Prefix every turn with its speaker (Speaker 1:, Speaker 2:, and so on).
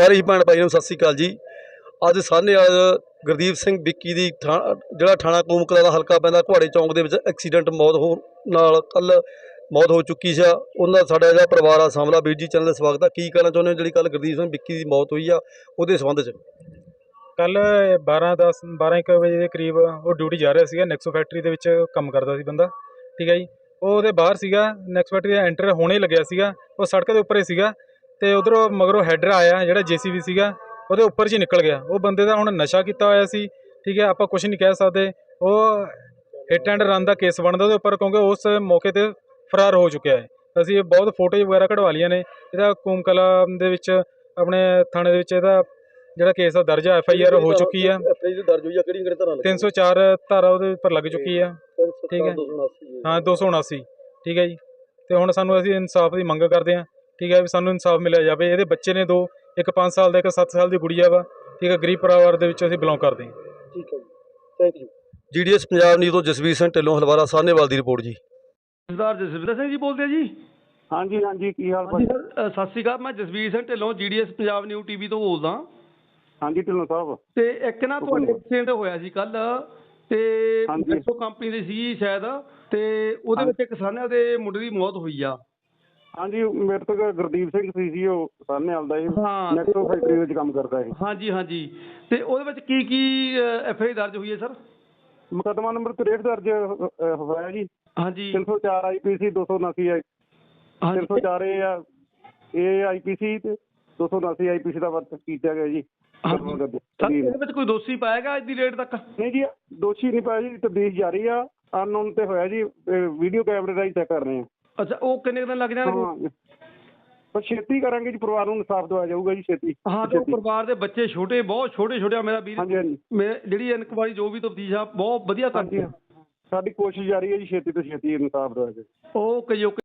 Speaker 1: ਸਾਰੇ ਹੀ ਭੈਣ ਭਾਈ ਨੂੰ, ਸਤਿ ਸ੍ਰੀ ਅਕਾਲ ਜੀ। ਅੱਜ ਸਾਹਨੇਵਾਲ ਗੁਰਦੀਪ ਸਿੰਘ ਵਿੱਕੀ ਦੀ ਥਾ- ਜਿਹੜਾ ਥਾਣਾ ਕੂਮਕਲਾ ਦਾ ਹਲਕਾ ਪੈਂਦਾ ਕੁਹਾੜੇ ਚੌਂਕ ਦੇ ਵਿੱਚ ਐਕਸੀਡੈਂਟ ਮੌਤ ਹੋ, ਨਾਲ ਕੱਲ ਮੌਤ ਹੋ ਚੁੱਕੀ ਸੀ ਉਹਨਾਂ ਸਾਡਾ ਜਿਹੜਾ ਪਰਿਵਾਰ ਆ ਸਾਹਮਣਾ ਵੀਰ ਜੀ ਚੈਨਲ ਦਾ ਸਵਾਗਤ ਆ। ਕੀ ਕਹਿਣਾ ਚਾਹੁੰਦੇ ਹੋ? ਜਿਹੜੀ ਕੱਲ ਗੁਰਦੀਪ ਸਿੰਘ ਵਿੱਕੀ ਦੀ ਮੌਤ ਹੋਈ ਆ, ਉਹਦੇ ਸੰਬੰਧ 'ਚ।
Speaker 2: ਕੱਲ 12 10 12 1 ਵਜੇ ਦੇ ਕਰੀਬ ਉਹ ਡਿਊਟੀ ਜਾ ਰਿਹਾ ਸੀਗਾ, ਨੈਕਸੋ ਫੈਕਟਰੀ ਦੇ ਵਿੱਚ ਕੰਮ ਕਰਦਾ ਸੀ ਬੰਦਾ। ਠੀਕ ਹੈ ਜੀ। ਉਹ ਉਹਦੇ ਬਾਹਰ ਸੀਗਾ, ਨੈਕਸੋ ਫੈਕਟਰੀ ਦਾ ਐਂਟਰ ਹੋਣੇ ਲੱਗਿਆ ਸੀਗਾ। ਉਹ ਸੜਕ ਦੇ ਉੱਪਰ ਹੀ ਸੀਗਾ। ਤੇ ਉਧਰੋਂ ਮਗਰੋਂ ਹੈਡਰ ਆਇਆ ਜਿਹੜਾ ਜੀਸੀਬੀ ਸੀਗਾ ਉਹਦੇ ਉੱਪਰ 'ਚ ਹੀ ਨਿਕਲ ਗਿਆ। ਉਹ ਬੰਦੇ ਦਾ ਹੁਣ ਨਸ਼ਾ ਕੀਤਾ ਹੋਇਆ ਸੀ ਠੀਕ ਹੈ ਆਪਾਂ ਕੁਝ ਨਹੀਂ ਕਹਿ ਸਕਦੇ। ਉਹ ਹਿੱਟ ਐਂਡ ਰਨ ਦਾ ਕੇਸ ਬਣਦਾ ਉਹਦੇ ਉੱਪਰ ਕਿਉਂਕਿ ਉਸ ਮੌਕੇ ਤੇ ਫਰਾਰ ਹੋ ਚੁੱਕਿਆ ਹੈ। ਅਸੀਂ ਇਹ ਬਹੁਤ ਫੋਟੋਜ਼ ਵਗੈਰਾ ਕਢਵਾ ਲਈਆਂ ਨੇ। ਇਹਦਾ ਕੂਮਕਲਾ ਦੇ ਵਿੱਚ ਆਪਣੇ ਥਾਣੇ ਦੇ ਵਿੱਚ ਇਹਦਾ ਜਿਹੜਾ ਕੇਸ ਆ ਦਰਜ ਐਫ ਆਈ ਆਰ ਹੋ ਚੁੱਕੀ ਆ
Speaker 1: ਐਫਆਈਆਰ ਦਰਜ ਹੋਈ ਆ ਕਿਹੜੀ ਕਿਹੜੀ ਤਰ੍ਹਾਂ
Speaker 2: 304 ਧਾਰਾ ਉਹਦੇ ਉੱਪਰ ਲੱਗ ਚੁੱਕੀ ਆ। ਠੀਕ ਹੈ। ਹਾਂ 279 ਠੀਕ ਹੈ ਜੀ। ਤੇ ਹੁਣ ਸਾਨੂੰ ਅਸੀਂ ਇਨਸਾਫ ਦੀ ਮੰਗ ਕਰਦੇ ਹਾਂ। ਠੀਕ ਹੈ ਵੀ ਸਾਨੂੰ ਇਨਸਾਫ ਮਿਲਿਆ ਜਾਵੇ ਇਹਦੇ ਬੱਚੇ ਨੇ ਦੋ ਇੱਕ 5 ਸਾਲ ਦਾ ਇੱਕ 7 ਸਾਲ ਦੀ ਗੁੜੀਆ ਵਾ ਠੀਕ ਹੈ ਗਰੀਬ ਪਰਿਵਾਰ ਦੇ ਵਿੱਚ ਅਸੀਂ ਬਿਲੋਂਗ ਕਰਦੇ ਹਾਂ।
Speaker 1: ਠੀਕ ਹੈ ਜੀ। Thank you GDS Punjab news ਤੋਂ ਜਸਵੀਰ ਸਿੰਘ ਢਿੱਲੋਂ ਹਲਵਾਰਾ ਸਾਹਨੇਵਾਲ ਦੀ ਰਿਪੋਰਟ ਜੀ।
Speaker 3: ਸਰਦਾਰ ਜਸਵਿੰਦਰ ਸਿੰਘ ਜੀ ਬੋਲਦੇ ਆ ਜੀ?
Speaker 4: ਹਾਂਜੀ ਹਾਂਜੀ ਕੀ ਹਾਲ
Speaker 3: ਹਾਂਜੀ ਸਰ ਅ, ਸਤਿ ਸ਼੍ਰੀ ਅਕਾਲ ਮੈਂ Jasvir Singh Dhillon GDS Punjab new TV ਤੋਂ ਬੋਲਦਾ।
Speaker 4: ਹਾਂਜੀ ਢਿੱਲੋਂ ਸਾਹਿਬ।
Speaker 3: ਤੇ ਇੱਕ ਨਾ ਤੁਹਾਡੇ ਐਕਸੀਡੈਂਟ ਹੋਇਆ ਸੀ ਕੱਲ ਤੇ
Speaker 4: ਹਾਂਜੀ।
Speaker 3: ਮੈਕਸੋ ਕੰਪਨੀ ਦੀ ਸੀ ਸ਼ਾਇਦ ਤੇ ਉਹਦੇ ਵਿੱਚ ਇੱਕ ਕਿਸਾਨਾਂ ਦੇ ਮੁੰਡੇ ਦੀ ਮੌਤ ਹੋਈ ਆ।
Speaker 4: ਹਾਂਜੀ ਮੇਰੇ ਤੋਂ ਗੁਰਦੀਪ ਸਿੰਘ ਸੀ ਸੀ ਉਹ ਸਾਹਮਣੇ ਆਉਂਦਾ ਸੀ।
Speaker 3: ਹਾਂ।
Speaker 4: ਨੈਕਸੋ ਫੈਕਟਰੀ ਵਿੱਚ ਕੰਮ ਕਰਦਾ ਸੀ।
Speaker 3: ਹਾਂਜੀ ਹਾਂਜੀ। ਤੇ ਉਹਦੇ ਵਿੱਚ ਕੀ ਕੀ ਐਫ ਆਈ ਦਰਜ ਹੋਈ ਹੈ ਸਰ?
Speaker 4: ਮੁਕੱਦਮਾ ਨੰਬਰ 63 ਦਰਜ ਹੋਇਆ ਜੀ।
Speaker 3: ਹਾਂਜੀ।
Speaker 4: 304 ਆਈਪੀਸੀ 279 ਆਈ
Speaker 3: ਹਾਂਜੀ।
Speaker 4: 304 ਇਹ ਆ ਇਹ ਆਈਪੀਸੀ ਤੇ 279 ਆਈਪੀਸੀ ਦਾ ਵਰਤ ਕੀਤਾ ਗਿਆ ਜੀ।
Speaker 3: ਸਰ ਇਹਦੇ ਵਿੱਚ ਕੋਈ ਦੋਸ਼ੀ ਪਾਏਗਾ ਅੱਜ ਦੀ ਡੇਟ ਤੱਕ?
Speaker 4: ਨਹੀਂ ਜੀ ਦੋਸ਼ੀ ਨਹੀਂ ਪਾਇਆ ਜੀ ਤਬਦੀਲ ਜਾਰੀ ਆ। ਅਨਨੋਨ ਤੇ ਹੋਇਆ ਜੀ ਵੀਡੀਓ ਕੈਮਰੇ ਰਾਹੀਂ ਚੈੱਕ ਕਰ ਰਹੇ ਆ।
Speaker 3: ਅੱਛਾ ਉਹ ਕਿੰਨੇ ਕੁ ਦਿਨ ਲੱਗ ਜਾਣਗੇ
Speaker 4: ਹਾਂ। ਪਰ ਛੇਤੀ ਕਰਾਂਗੇ ਜੀ ਪਰਿਵਾਰ ਨੂੰ ਇਨਸਾਫ ਦਵਾਇਆ ਜਾਊਗਾ ਜੀ ਛੇਤੀ।
Speaker 3: ਹਾਂ ਤੇ ਉਹ
Speaker 4: ਛੇਤੀ।
Speaker 3: ਪਰਿਵਾਰ ਦੇ ਬੱਚੇ ਛੋਟੇ ਬਹੁਤ ਛੋਟੇ ਛੋਟੇ ਆ ਮੇਰਾ ਵੀਰ।
Speaker 4: ਹਾਂਜੀ ਹਾਂਜੀ।
Speaker 3: ਮੈਂ ਜਿਹੜੀ ਇਨਕੁਆਰੀ ਜੋ ਵੀ ਤਫਤੀਸ਼ ਆ ਬਹੁਤ ਵਧੀਆ ਕਰਦੀ
Speaker 4: ਹਾਂਜੀ ਸਾਡੀ ਕੋਸ਼ਿਸ਼ ਜਾਰੀ ਹੈ ਜੀ ਛੇਤੀ ਤੋਂ ਛੇਤੀ ਇਨਸਾਫ ਦਵਾਇਆ ਜਾਵੇ।
Speaker 3: ਓਕੇ ਜੀ ਓਕੇ।